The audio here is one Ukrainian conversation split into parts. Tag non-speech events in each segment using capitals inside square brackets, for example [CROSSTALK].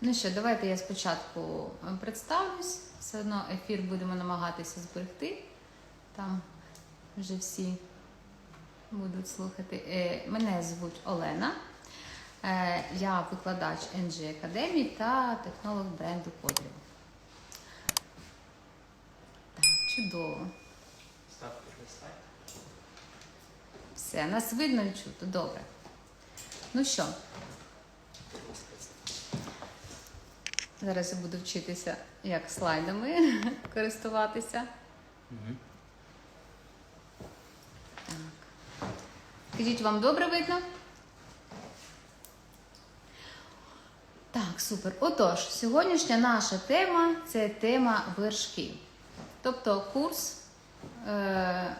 Ну що, давайте я спочатку е, представлюсь. Все одно ефір будемо намагатися зберегти. Там вже всі будуть слухати. Е, Мене звуть Олена. Е, Я викладач NG Академії та технолог бренду Кодрів. Так, чудово. Все, нас видно і чути. Добре. Ну що, зараз я буду вчитися, як слайдами [LAUGHS] користуватися. Угу. Так. Скажіть, вам добре видно? Так, супер. Отож, сьогоднішня наша тема це тема вершки. Тобто курс е,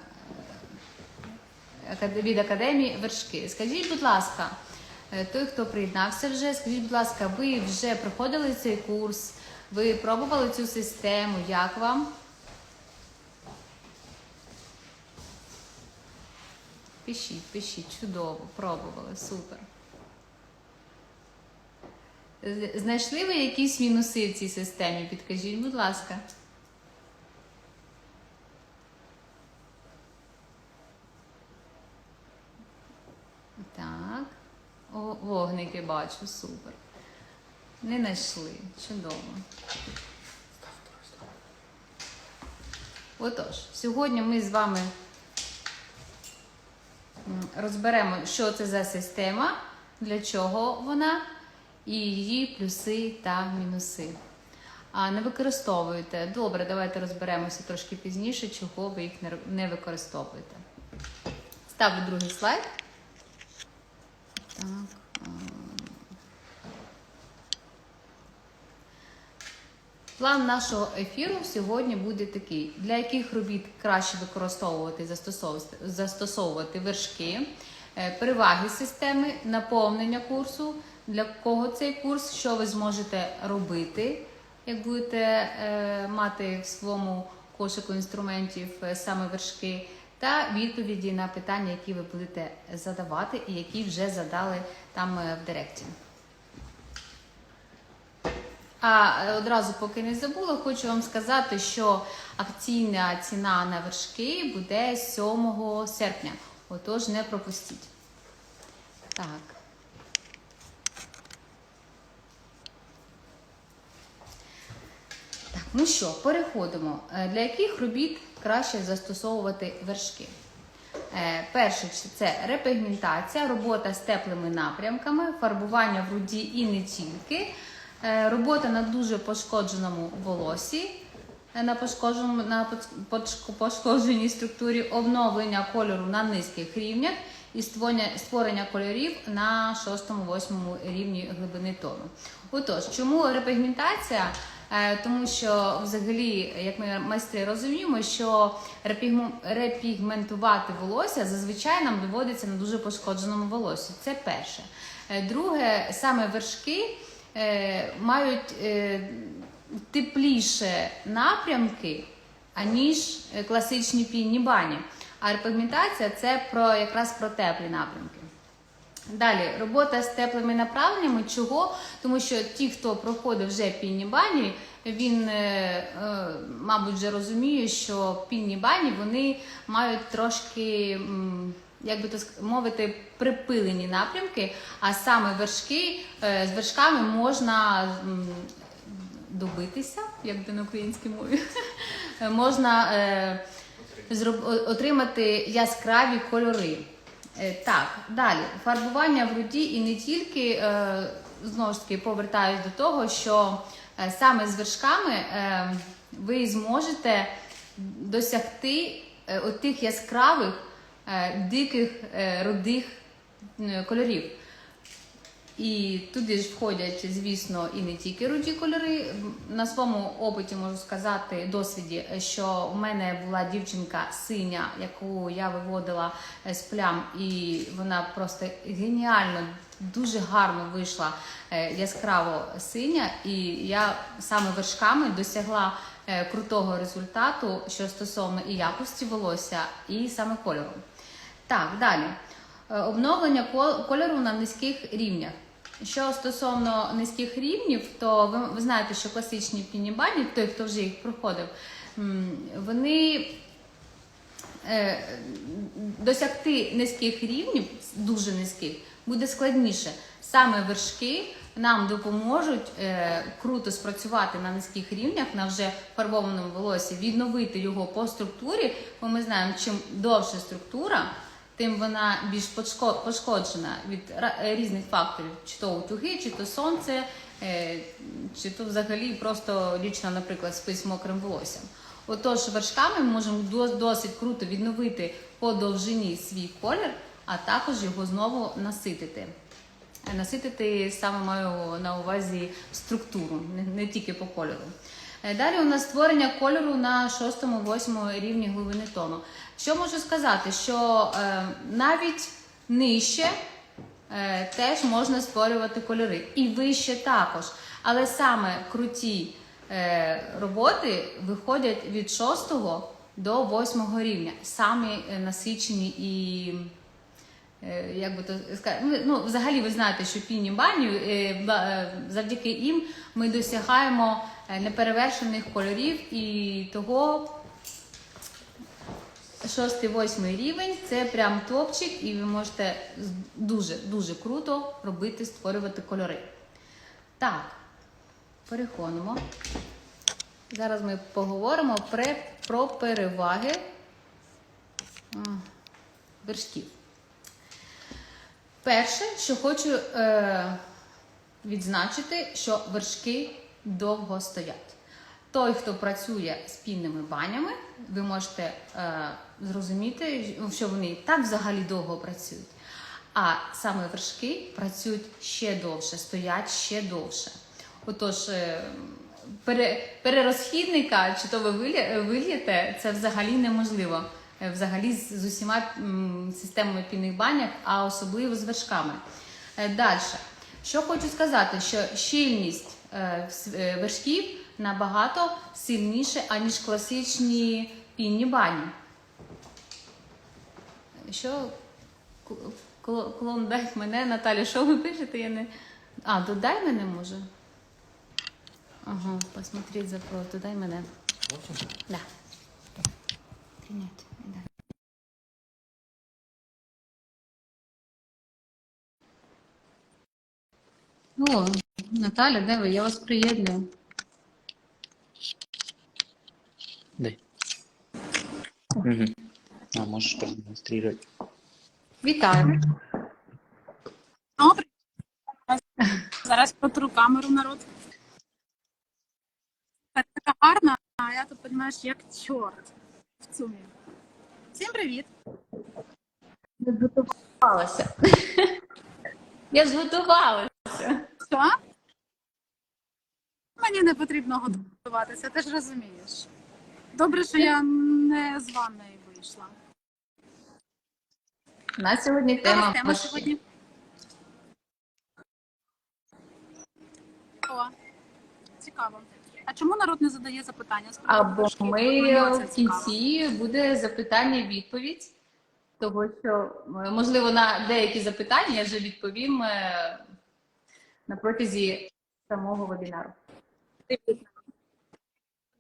від академії вершки. Скажіть, будь ласка, той, хто приєднався вже, скажіть, будь ласка, ви вже проходили цей курс, ви пробували цю систему, як вам? Пишіть, пишіть, чудово, пробували, супер. Знайшли ви якісь мінуси в цій системі? Підкажіть, будь ласка. Так. О, вогники бачу, супер. Не знайшли. Чудово. Отож, сьогодні ми з вами розберемо, що це за система, для чого вона, і її плюси та мінуси. А не використовуєте. Добре, давайте розберемося трошки пізніше, чого ви їх не використовуєте. Ставлю другий слайд. Так. План нашого ефіру сьогодні буде такий: для яких робіт краще використовувати застосовувати, застосовувати вершки, е, переваги системи, наповнення курсу, для кого цей курс, що ви зможете робити, як будете е, мати в своєму кошику інструментів е, саме вершки, та відповіді на питання, які ви будете задавати, і які вже задали там е, в директі. А е, одразу, поки не забула, хочу вам сказати, що акційна ціна на вершки буде 7 серпня. Отож, не пропустіть. Так. Ну що, переходимо. Е, Для яких робіт краще застосовувати вершки? Е, Перше це репігментація, робота з теплими напрямками, фарбування в руді і не тільки, е, робота на дуже пошкодженому волосі, е, на, пошкодженому, на пошкодженій структурі, обновлення кольору на низьких рівнях і створення, створення кольорів на 6-8 рівні глибини тону. Отож, чому репігментація? Е, Тому що взагалі, як ми майстри розуміємо, що репігментувати волосся зазвичай нам доводиться на дуже пошкодженому волоссі. Це перше. Е, Друге, саме вершки е, мають тепліше напрямки, аніж класичні пінні бані. А репігментація це про якраз про теплі напрямки. Далі робота з теплими направленнями. Чого? Тому що ті, хто проходив вже пінні бані, він, е, е, мабуть, вже розуміє, що пінні бані вони мають трошки, як би то мовити, припилені напрямки, а саме вершки е, з вершками можна добитися, як буде на українській мові, [LAUGHS] можна отримати яскраві кольори. Е, Так, далі фарбування в руді і не тільки е, знову ж таки повертаюсь до того, що е, саме з вершками ви зможете досягти отих яскравих, диких, рудих кольорів. І туди ж входять, звісно, і не тільки руді кольори. На своєму опиті можу сказати, досвіді, що в мене була дівчинка синя, яку я виводила е, з плям, і вона просто геніально, дуже гарно вийшла е, яскраво синя. І я саме вершками досягла е, крутого результату, що стосовно і якості волосся, і саме кольору. Так, далі. Обновлення кольору на низьких рівнях. Що стосовно низьких рівнів, то ви, ви знаєте, що класичні пінібані, той, хто вже їх проходив, вони е, досягти низьких рівнів, дуже низьких, буде складніше. Саме вершки нам допоможуть е, круто спрацювати на низьких рівнях, на вже фарбованому волосі, відновити його по структурі, бо ми знаємо, чим довша структура, тим вона більш пошкоджена від різних факторів, чи то утюги, чи то сонце, е, чи то взагалі просто лічно, наприклад, спить з мокрим волоссям. Отож, вершками ми можемо досить круто відновити по довжині свій колір, а також його знову наситити. Наситити саме маю на увазі структуру, не, не тільки по кольору. Е, Далі у нас створення кольору на 6-8 рівні глибини тону. Що можу сказати? Що е, навіть нижче е, теж можна створювати кольори, і вище також. Але саме круті е, роботи виходять від 6 до 8 рівня, самі е, насичені і е, як би то сказати, ну, ну, взагалі ви знаєте, що піні бані е, завдяки їм ми досягаємо неперевершених кольорів і того. Шостий, восьмий рівень це прям топчик, і ви можете дуже дуже круто робити, створювати кольори. Так, переходимо. Зараз ми поговоримо про, про переваги вершків. Перше, що хочу е, відзначити, що вершки довго стоять. Той, хто працює з пінними банями, ви можете е, зрозуміти, що вони і так взагалі довго працюють. А саме вершки працюють ще довше, стоять ще довше. Отож, е, пере, перерозхідника, чи то ви вильєте, це взагалі неможливо. Е, Взагалі з, усіма системами пінних баняк, а особливо з вершками. Далі. Що хочу сказати, що щільність е, е, вершків набагато сильніше, аніж класичні пінні бані. Що Кл- кл- клондайк мене, Наталя, що ви пишете? Я не... А, додай мене може? Ага, посмотреть запрос, додай мене. Да. Принять. Да. О, Наталя, де ви? Я вас приєдную. Дай. Угу. А, можешь продемонстрировать. Вітаю. Добре. Зараз потру камеру народ. Так, Така гарна, а я тут, розумієш, як чорт в цумі. Всім привіт! Я зготувалася. Я зготувалася. Що? Мені не потрібно готуватися, ти ж розумієш. Добре, що я не з ванної вийшла. У нас сьогодні тема. тема сьогодні? О, цікаво. А чому народ не задає запитання? приводу Або ми в кінці буде запитання і відповідь, того що можливо на деякі запитання я вже відповім е, на протязі самого вебінару.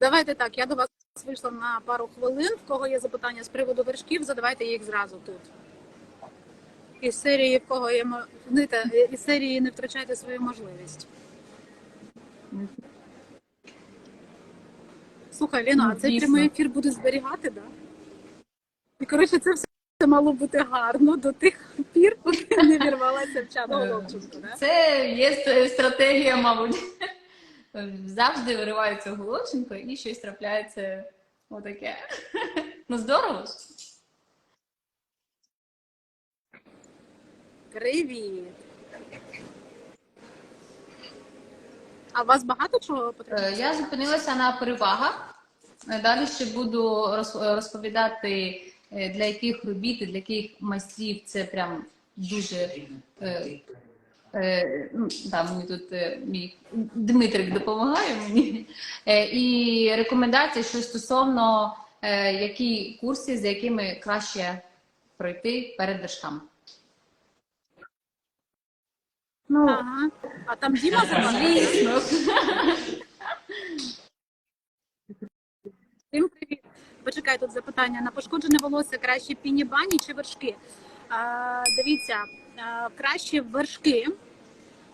Давайте так, я до вас вийшла на пару хвилин. В кого є запитання з приводу вершків, задавайте їх зразу тут. Із серії, в кого є знаєте, із серії не втрачайте свою можливість. Слухай, Ліна, а цей прямий ефір буде зберігати, так? Да? І коротше, це все мало бути гарно до тих пір, поки не вірвалася в чат Е, да? Це є стратегія, мабуть. [LAUGHS] Завжди виривається Голоченко і щось трапляється отаке. Ну здорово Привіт! А у вас багато чого потрібно? Е, Я зупинилася на перевагах. Е, Далі ще буду розповідати, е, для яких робіт і для яких майстрів це прям дуже. ну, да, мені тут мій Дмитрик допомагає мені. І рекомендації, що стосовно які курси, з якими краще пройти перед вершками. Ну, Ага. А там Діма звісно. Всім привіт. Почекай, тут запитання. На пошкоджене волосся краще піні бані чи вершки? А, дивіться, а, краще вершки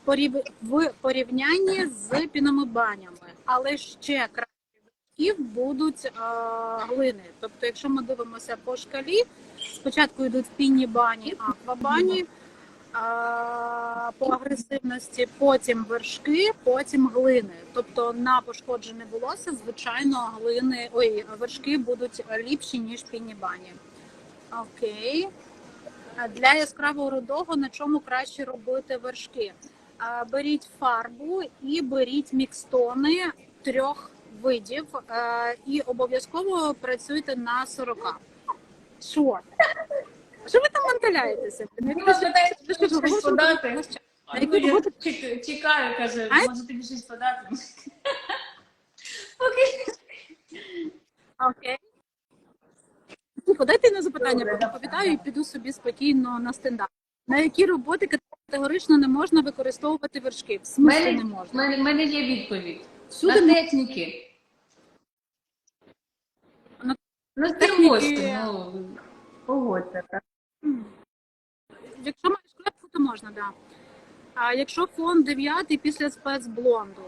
порів- в порівнянні з пінами банями, але ще краще вершків будуть а, глини. Тобто, якщо ми дивимося по шкалі, спочатку йдуть пінні бані, аквабані. По агресивності, потім вершки, потім глини. Тобто на пошкоджене волосся, звичайно, глини, ой, вершки будуть ліпші, ніж пінні бані. Окей. Для яскраво рудого на чому краще робити вершки? Беріть фарбу і беріть мікстони трьох видів і обов'язково працюйте на 40. Що? Що ви там мантеляєтеся? Ну, питаєте, Ви що, ви що, подати? що? А, ну, яку я чек- чекаю, каже, А? може тобі щось подати. Окей. Окей. Слухай, дайте на запитання Добре, відповідаю і піду собі спокійно на стендап. На які роботи категорично не можна використовувати вершки? В смислі мене, не в можна. мене, в мене є відповідь. Всюди на техніки. На На техніки. стрімочки, ну, погодься. так. Якщо маєш клепку, то можна, да. А якщо фон 9 після спецблонду.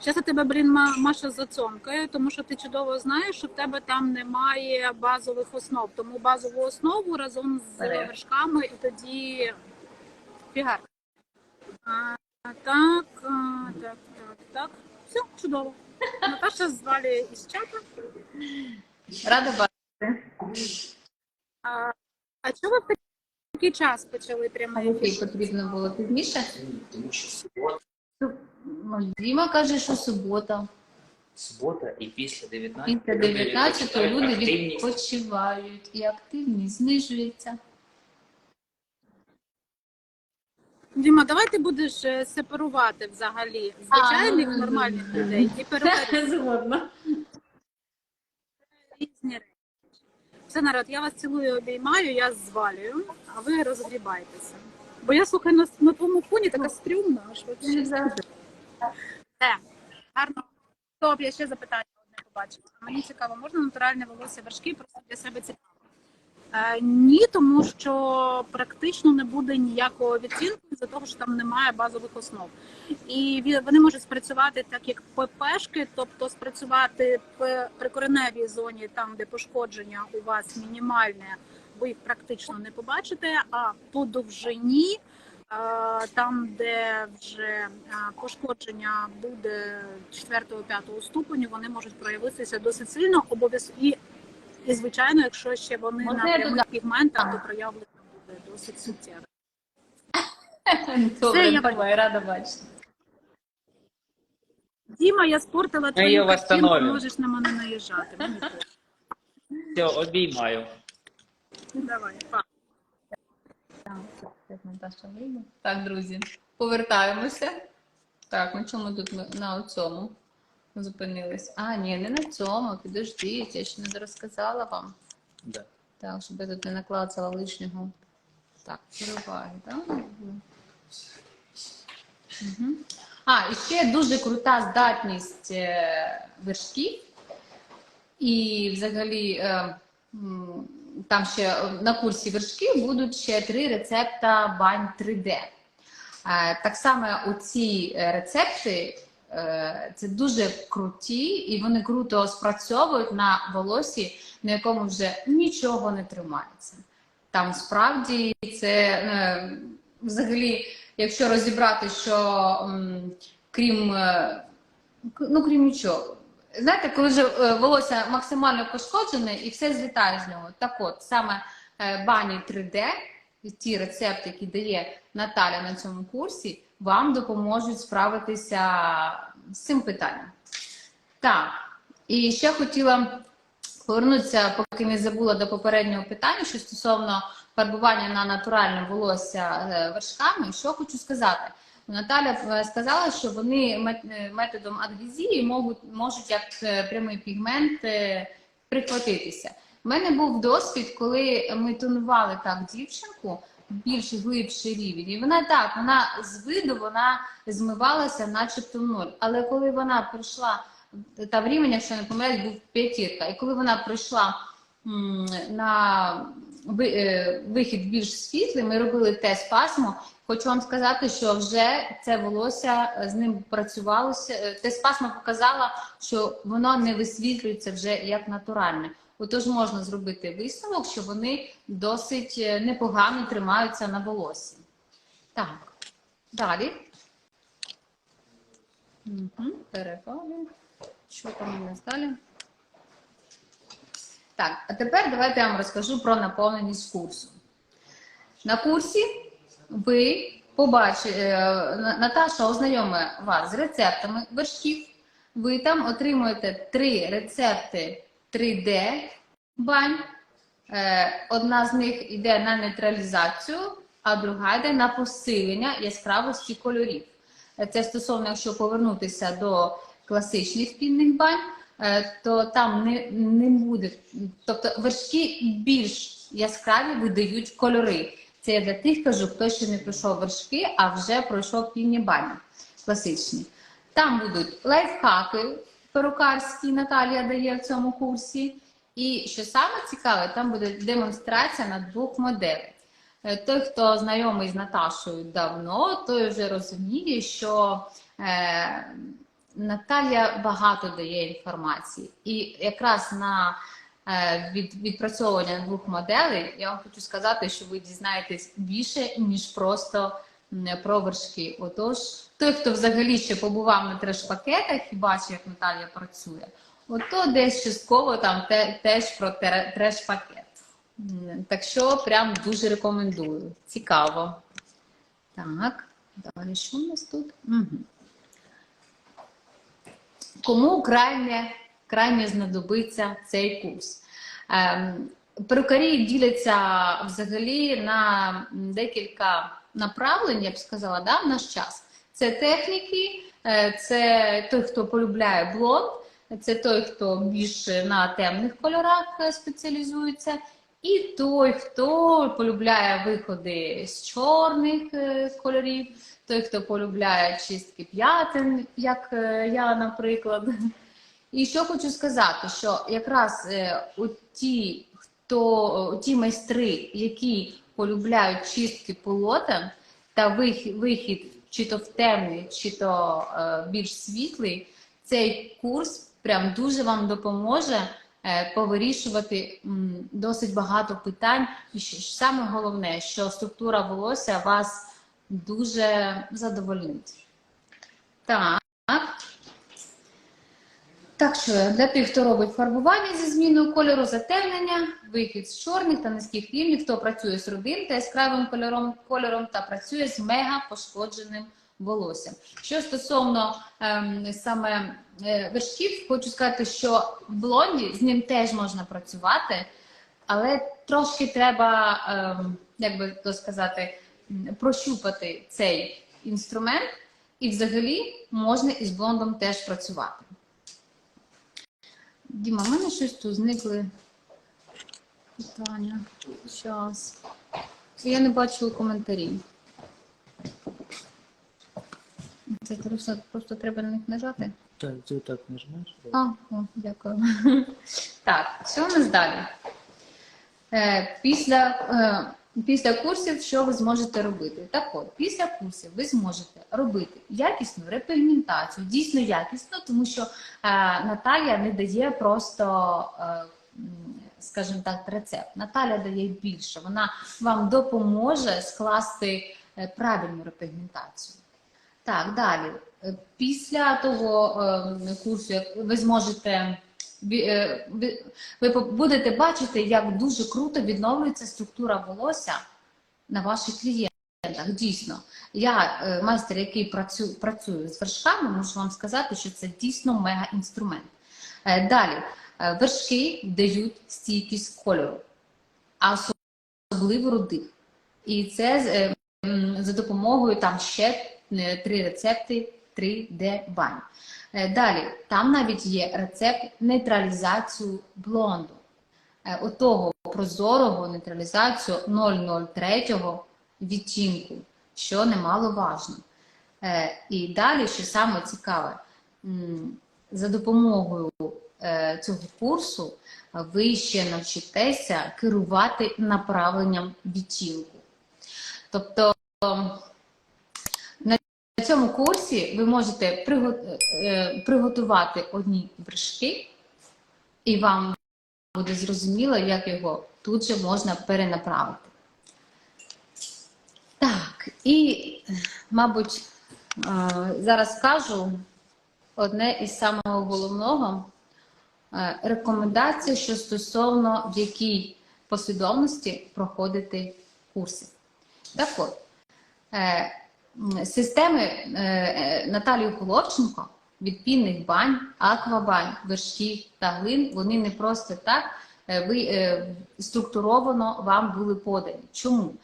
Зараз я тебе, блін, Ма- Маша зацомкає, тому що ти чудово знаєш, що в тебе там немає базових основ. Тому базову основу разом з вершками і тоді фігар. А, так, а, так, так, так. Все, чудово. Наташа з Валі із чату. Рада бачити. А, чого ви в такий час почали А прямий ефір? потрібно було пізніше? Тому що субота, Ну, Діма каже, що субота. субота і після 19 Після 19 люди активність. відпочивають і активність знижується. Діма, давай ти будеш е, сепарувати взагалі звичайних А, ну, нормальних людей і перевести [LAUGHS] Згодна. різні речі. Все, народ, я вас цілую, обіймаю, я звалюю, а ви розгрібайтеся. Бо я слухай на, на твоєму фоні така стрімна, аж вообще. Все, гарно. Стоп, я ще запитання одне побачила. Мені цікаво, можна натуральне волосся вершки, просто для себе цікаво. Е, ні, тому що практично не буде ніякого відцінку за того, що там немає базових основ. І вони можуть спрацювати так, як ППшки, тобто спрацювати в прикореневій зоні, там де пошкодження у вас мінімальне, ви їх практично не побачите. А по довжині, е, там, де вже е, пошкодження буде 4-5 ступеню, вони можуть проявитися досить сильно обов'язково. І, і звичайно, якщо ще вони Можна на прямих пігментах, то проявлення буде досить суттєво. [LAUGHS] Добре, я давай, рада бачити. Діма, я спортила твою картинку, можеш на мене наїжджати. Все, обіймаю. Давай, па. Так, так, Наташа вийде. Так, друзі, повертаємося. Так, на чому тут ми на цьому зупинились? А, ні, не на цьому. Підождіть, я ще не розказала вам. Да. Так, щоб я тут не наклацала лишнього. Так, переваги, так? Угу. А, і ще дуже крута здатність е, вершків. І взагалі е, там ще е, на курсі вершків будуть ще три рецепта бань 3D. Е, Так само оці рецепти це дуже круті, і вони круто спрацьовують на волосі, на якому вже нічого не тримається. Там справді це е, взагалі, якщо розібрати, що крім, е, ну, крім нічого. Знаєте, коли вже е, волосся максимально пошкоджене і все злітає з нього. Так от, саме е, бані 3D, ті рецепти, які дає Наталя на цьому курсі, вам допоможуть справитися з цим питанням. Так, і ще хотіла повернутися, поки не забула до попереднього питання, що стосовно фарбування на натуральне волосся е, вершками. Що хочу сказати? Наталя е, сказала, що вони е, методом адгезії можуть, можуть як прямий пігмент прихватитися. У мене був досвід, коли ми тонували так дівчинку, більш глибший рівень. І вона так, вона з виду вона змивалася, начебто в ноль. Але коли вона прийшла, там рівень, якщо не помиляюсь, був п'ятірка. І коли вона прийшла на е, вихід більш світлий, ми робили тест пасмо. Хочу вам сказати, що вже це волосся е, з ним працювалося. Е, Тест пасма показала, що воно не висвітлюється вже як натуральне. Отож можна зробити висновок, що вони досить е, непогано тримаються на волосі. Так, далі. Угу. Що там у нас далі? Так, а тепер давайте я вам розкажу про наповненість курсу. На курсі ви побачите, Наташа ознайомить вас з рецептами вершків. Ви там отримуєте три рецепти 3D бань. Е, Одна з них йде на нейтралізацію, а друга йде на посилення яскравості кольорів. Е, Це стосовно, якщо повернутися до класичних пінних бань, е, то там не, не буде. Тобто вершки більш яскраві видають кольори. Це я для тих кажу, хто ще не пройшов вершки, а вже пройшов пінні бані класичні. Там будуть лайфхаки перукарські, Наталія дає в цьому курсі. І що саме цікаве, там буде демонстрація на двох моделей. Е, Той, хто знайомий з Наташою давно, той вже розуміє, що е, Наталія багато дає інформації. І якраз на е, від, відпрацьовування двох моделей я вам хочу сказати, що ви дізнаєтесь більше, ніж просто про вершки. Отож, той, хто взагалі ще побував на треш-пакетах і бачив, як Наталія працює, ото десь частково там те, теж про треш-пакет. Так що прям дуже рекомендую. Цікаво. Так, далі що у нас тут? Угу. Кому крайне, крайне знадобиться цей курс? Ем, перукарі діляться взагалі на декілька направлень, я б сказала, да, в наш час. Це техніки, е, це той, хто полюбляє блонд, це той, хто більше на темних кольорах е, спеціалізується, і той, хто полюбляє виходи з чорних е, кольорів, той, хто полюбляє чистки п'ятин, як я, наприклад. І що хочу сказати, що якраз у ті, хто ті майстри, які полюбляють чистки полотен та вихід чи то в темний, чи то е, більш світлий, цей курс прям дуже вам допоможе е, повирішувати досить багато питань. І саме головне, що структура волосся вас дуже задовольнить. Так. Так що для тих, хто робить фарбування зі зміною кольору, затемнення, вихід з чорних та низьких рівнів, хто працює з рудим та яскравим кольором, кольором та працює з мега пошкодженим волоссям. Що стосовно ем, саме е, вершків, хочу сказати, що в блонді з ним теж можна працювати, але трошки треба, ем, як би то сказати, прощупати цей інструмент, і взагалі можна із блондом теж працювати. Діма, в мене щось тут зникли питання. Щас. Я не бачила коментарів. Це просто, просто треба на них нажати. Так, ти так нажмеш. А, о, дякую. Так, що у нас далі? Е, після, е, після курсів, що ви зможете робити? Так от, після курсів ви зможете робити якісну репігментацію, дійсно якісно, тому що е, Наталія не дає просто, е, скажімо так, рецепт. Наталя дає більше. Вона вам допоможе скласти е, правильну репігментацію. Так, далі. Е, Після того е, курсу ви зможете ви, ви будете бачити, як дуже круто відновлюється структура волосся на ваших клієнтах. Дійсно, я е, майстер, який працю, працює з вершками, можу вам сказати, що це дійсно мега інструмент. Е, Далі, е, вершки дають стійкість кольору, особливо рудих. І це е, за допомогою там ще е, три рецепти 3D бань. Е, Далі, там навіть є рецепт нейтралізацію блонду. Е, Отого прозорого нейтралізацію 003 відтінку, що немало важно. Е, І далі, що саме цікаве, за допомогою цього курсу ви ще навчитеся керувати направленням відтінку. Тобто на цьому курсі ви можете е, приготувати одні вершки, і вам буде зрозуміло, як його тут же можна перенаправити. Так, і, мабуть, е, зараз скажу одне із самого головного е, рекомендація, що стосовно в якій послідовності проходити курси. Так от, системи е, е, Наталії Головченко від пінних бань, аквабань, вершків та глин, вони не просто так е, ви, структуровано вам були подані. Чому?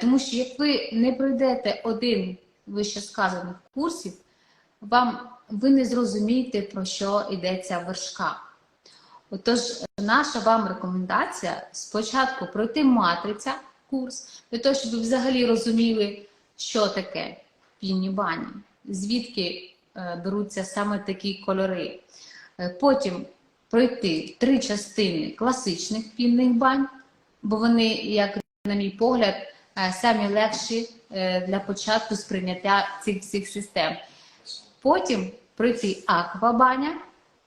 Тому що як ви не пройдете один вище сказаних курсів, вам ви не зрозумієте, про що йдеться в вершках. Отож, наша вам рекомендація спочатку пройти матриця курс, для того, щоб ви взагалі розуміли, що таке пінні бані, звідки е, беруться саме такі кольори. Е, Потім пройти три частини класичних пінних бань, бо вони, як на мій погляд, е, самі легші для початку сприйняття цих всіх систем. Потім пройти аквабаня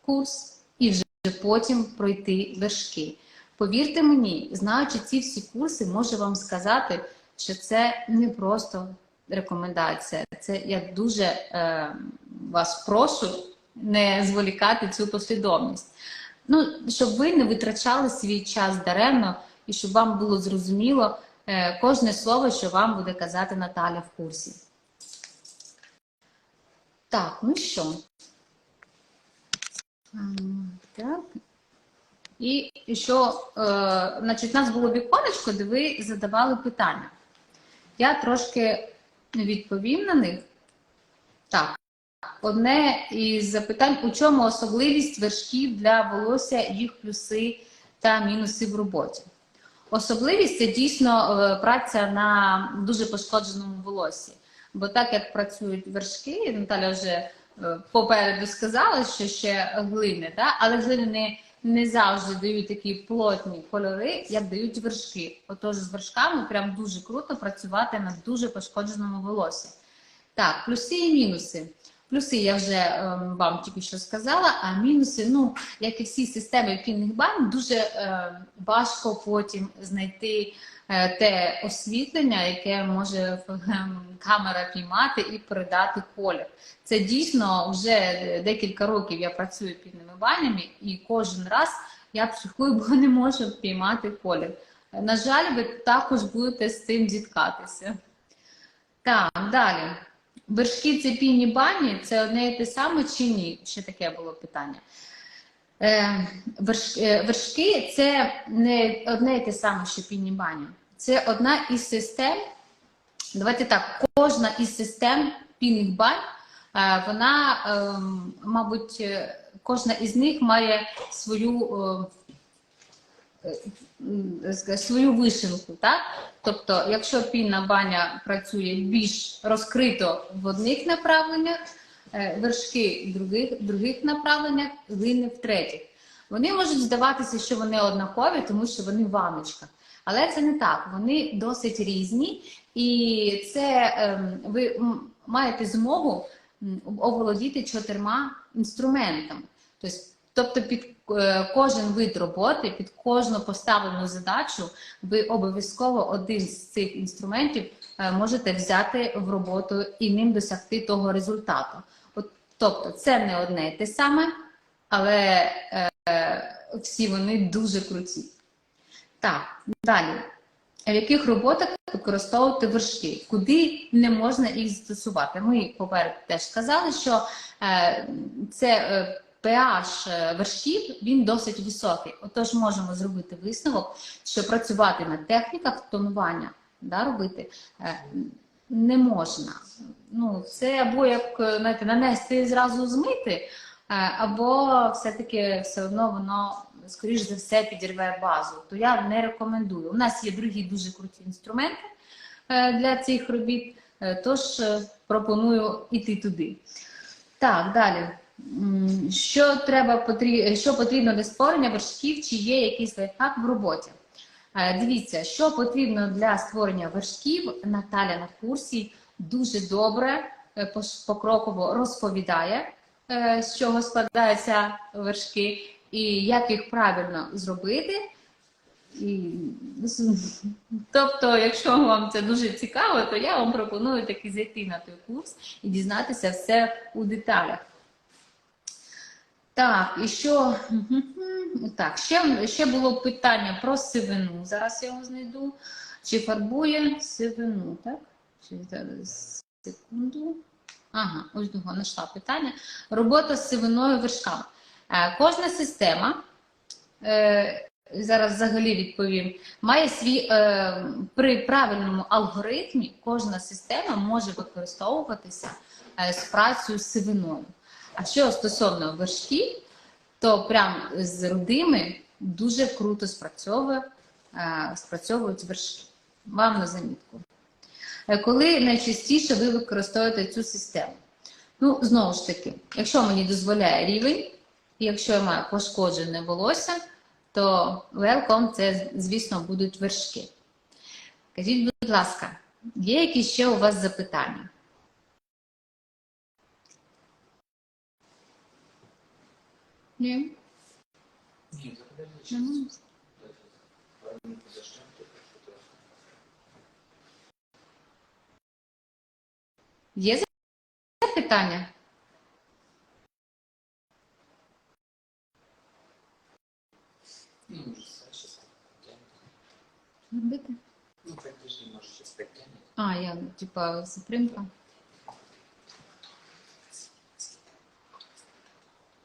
курс і вже потім пройти вершки. Повірте мені, знаючи ці всі курси, можу вам сказати, що це не просто рекомендація. Це я дуже е, вас прошу не зволікати цю послідовність. Ну, щоб ви не витрачали свій час даремно і щоб вам було зрозуміло е, кожне слово, що вам буде казати Наталя в курсі. Так, ну що? Так. І що, е, значить, у нас було віконечко, де ви задавали питання. Я трошки відповім на них. Так. Одне із запитань, у чому особливість вершків для волосся, їх плюси та мінуси в роботі? Особливість це дійсно е, праця на дуже пошкодженому волосі. Бо так як працюють вершки, Наталя вже е, попереду сказала, що ще глини, да? але глини не, завжди дають такі плотні кольори, як дають вершки. Отож, з вершками прям дуже круто працювати на дуже пошкодженому волосі. Так, плюси і мінуси. Плюси я вже ем, вам тільки що сказала, а мінуси, ну, як і всі системи пінних бань, дуже е, важко потім знайти е, те освітлення, яке може ем, камера піймати і передати колір. Це дійсно вже декілька років я працюю пінними банями, і кожен раз я психую, бо не можу піймати колір. На жаль, ви також будете з цим зіткатися. Так, далі. Вершки це пінні бані, це одне і те саме чи ні? Ще таке було питання. Е, верш, е, вершки це не одне і те саме, що пінні бані. Це одна із систем. Давайте так, кожна із систем пінних бань, е, вона, е, мабуть, кожна із них має свою. Е, свою вишивку, так? Тобто, якщо пінна баня працює більш розкрито в одних направленнях, е, вершки в других, других направленнях, глини в третіх. Вони можуть здаватися, що вони однакові, тому що вони в ваночках. Але це не так, вони досить різні, і це ем, ви маєте змогу оволодіти чотирма інструментами. Тобто, під е, кожен вид роботи, під кожну поставлену задачу, ви обов'язково один з цих інструментів е, можете взяти в роботу і ним досягти того результату. От, тобто, це не одне і те саме, але е, всі вони дуже круті. Так, далі. В яких роботах використовувати вершки? Куди не можна їх застосувати? Ми попереду теж сказали, що е, це е, pH е, вершків він досить високий. Отож, можемо зробити висновок, що працювати на техніках тонування да, робити е, не можна. Ну, це або як е, знаєте, нанести і зразу змити, або все-таки все одно воно, скоріш за все, підірве базу. То я не рекомендую. У нас є другі дуже круті інструменти. для цих робіт, тож пропоную іти туди. Так, далі. Що треба що потрібно для створення вершків, чи є якийсь лайфхак в роботі? Е, Дивіться, що потрібно для створення вершків. Наталя на курсі дуже добре е, покроково розповідає, е, з чого складаються вершки, і як їх правильно зробити. І, тобто, якщо вам це дуже цікаво, то я вам пропоную таки зайти на той курс і дізнатися все у деталях. Так, і що? Так, ще, ще було питання про сивину. Зараз я його знайду. Чи фарбує сивину, так? Чи секунду. Ага, ось його знайшла питання. Робота з сивиною вершками. Е, Кожна система, е, зараз взагалі відповім, має свій е, при правильному алгоритмі кожна система може використовуватися з працею з сивиною. А що стосовно вершків, то прям з родими дуже круто спрацьовує, е, спрацьовують вершки. Вам на замітку. Е, Коли найчастіше ви використовуєте цю систему? Ну, знову ж таки, якщо мені дозволяє рівень, і якщо я маю пошкоджене волосся, то welcome це, звісно, будуть вершки. Кажіть, будь ласка, є якісь ще у вас запитання? Name? Нет, подожди. Mm -hmm. Є запитання? Ну, сейчас. Ну, ну подожди, может, сейчас подтянет. А, я, ну, типа, запрямка.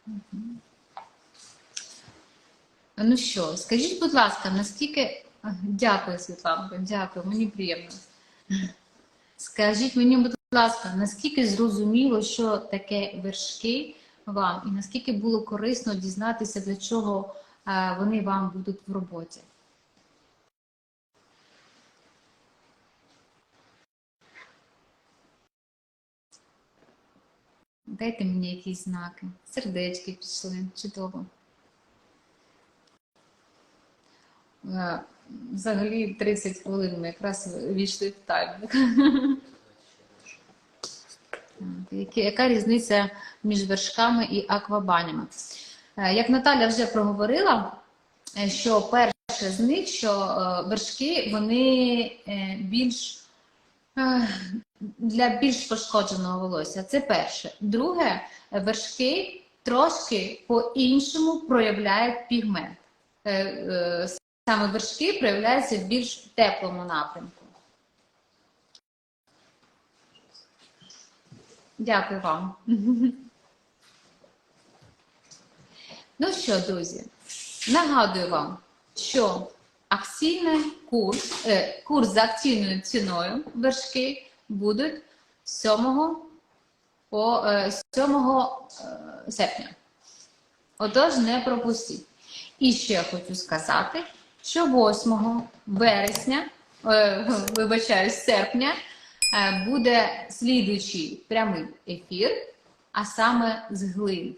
Угу. Ну що, скажіть, будь ласка, наскільки. Дякую, Світланко, дякую, мені приємно. Скажіть мені, будь ласка, наскільки зрозуміло, що таке вершки вам, і наскільки було корисно дізнатися, для чого е, вони вам будуть в роботі? Дайте мені якісь знаки. Сердечки пішли, чудово. Е, Взагалі 30 хвилин ми якраз війшли в таймінг. Яка різниця між вершками і аквабанями? Е, Як Наталя вже проговорила, е, що перше з них, що е, вершки вони більш для більш пошкодженого волосся. Це перше. Друге, вершки трошки по-іншому проявляють пігмент. Е, е, Саме вершки проявляються в більш теплому напрямку. Дякую вам. Ну що, друзі, нагадую вам, що акційний курс, е, курс за акційною ціною вершки будуть 7 по е, 7 е, серпня. Отож, не пропустіть. І ще хочу сказати, що 8 вересня, е, [LAUGHS] вибачаю, серпня, е, буде слідуючий прямий ефір, а саме з глин.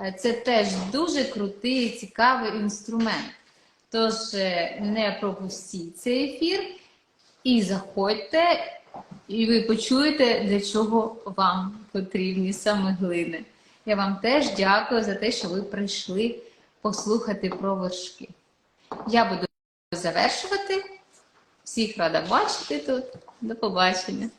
Е, Це теж дуже крутий цікавий інструмент. Тож е, не пропустіть цей ефір і заходьте, і ви почуєте, для чого вам потрібні саме глини. Я вам теж дякую за те, що ви прийшли послухати про вершки. Я буду завершувати. Всіх рада бачити тут. До побачення.